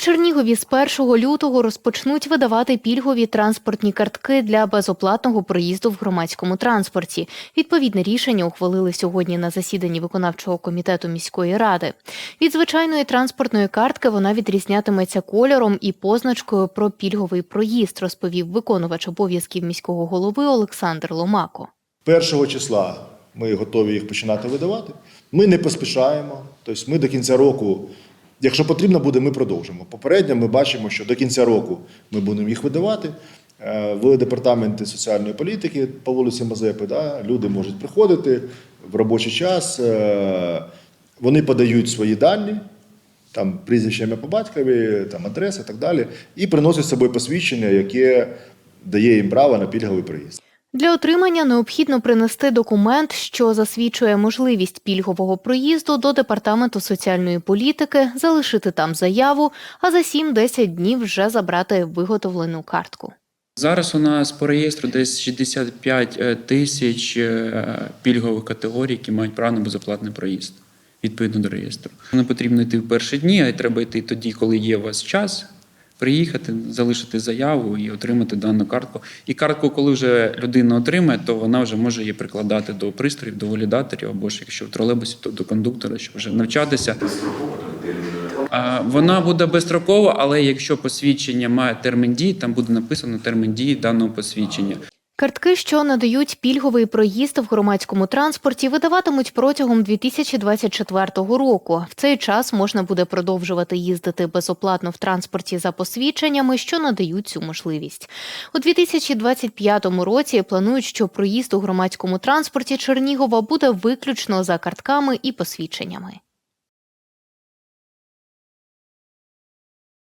Чернігові з 1 лютого розпочнуть видавати пільгові транспортні картки для безоплатного проїзду в громадському транспорті. Відповідне рішення ухвалили сьогодні на засіданні виконавчого комітету міської ради. Від звичайної транспортної картки вона відрізнятиметься кольором і позначкою про пільговий проїзд, розповів виконувач обов'язків міського голови Олександр Ломако. Першого числа ми готові їх починати видавати. Ми не поспішаємо. Тобто ми до кінця року, якщо потрібно буде, ми продовжимо. Попередньо ми бачимо, що до кінця року ми будемо їх видавати. Е, В департаменті соціальної політики по вулиці Мазепи да, люди можуть приходити в робочий час, е, вони подають свої дані, там прізвище ім'я по батькові, там адреса і так далі, і приносять з собою посвідчення, яке дає їм право на пільговий проїзд. Для отримання необхідно принести документ, що засвідчує можливість пільгового проїзду до департаменту соціальної політики, залишити там заяву, а за 7-10 днів вже забрати виготовлену картку. Зараз у нас по реєстру десь 65 е, тисяч е, пільгових категорій, які мають право на безоплатний проїзд відповідно до реєстру. Не потрібно йти в перші дні, а й треба йти тоді, коли є у вас час. Приїхати, залишити заяву і отримати дану картку. І картку, коли вже людина отримає, то вона вже може її прикладати до пристроїв, до валідаторів, або ж якщо в тролейбусі, то до кондуктора, щоб вже навчатися. Вона буде безстрокова, але якщо посвідчення має термін дії, там буде написано термін дії даного посвідчення. Картки, що надають пільговий проїзд в громадському транспорті, видаватимуть протягом 2024 року. В цей час можна буде продовжувати їздити безоплатно в транспорті за посвідченнями, що надають цю можливість. У 2025 році планують, що проїзд у громадському транспорті Чернігова буде виключно за картками і посвідченнями.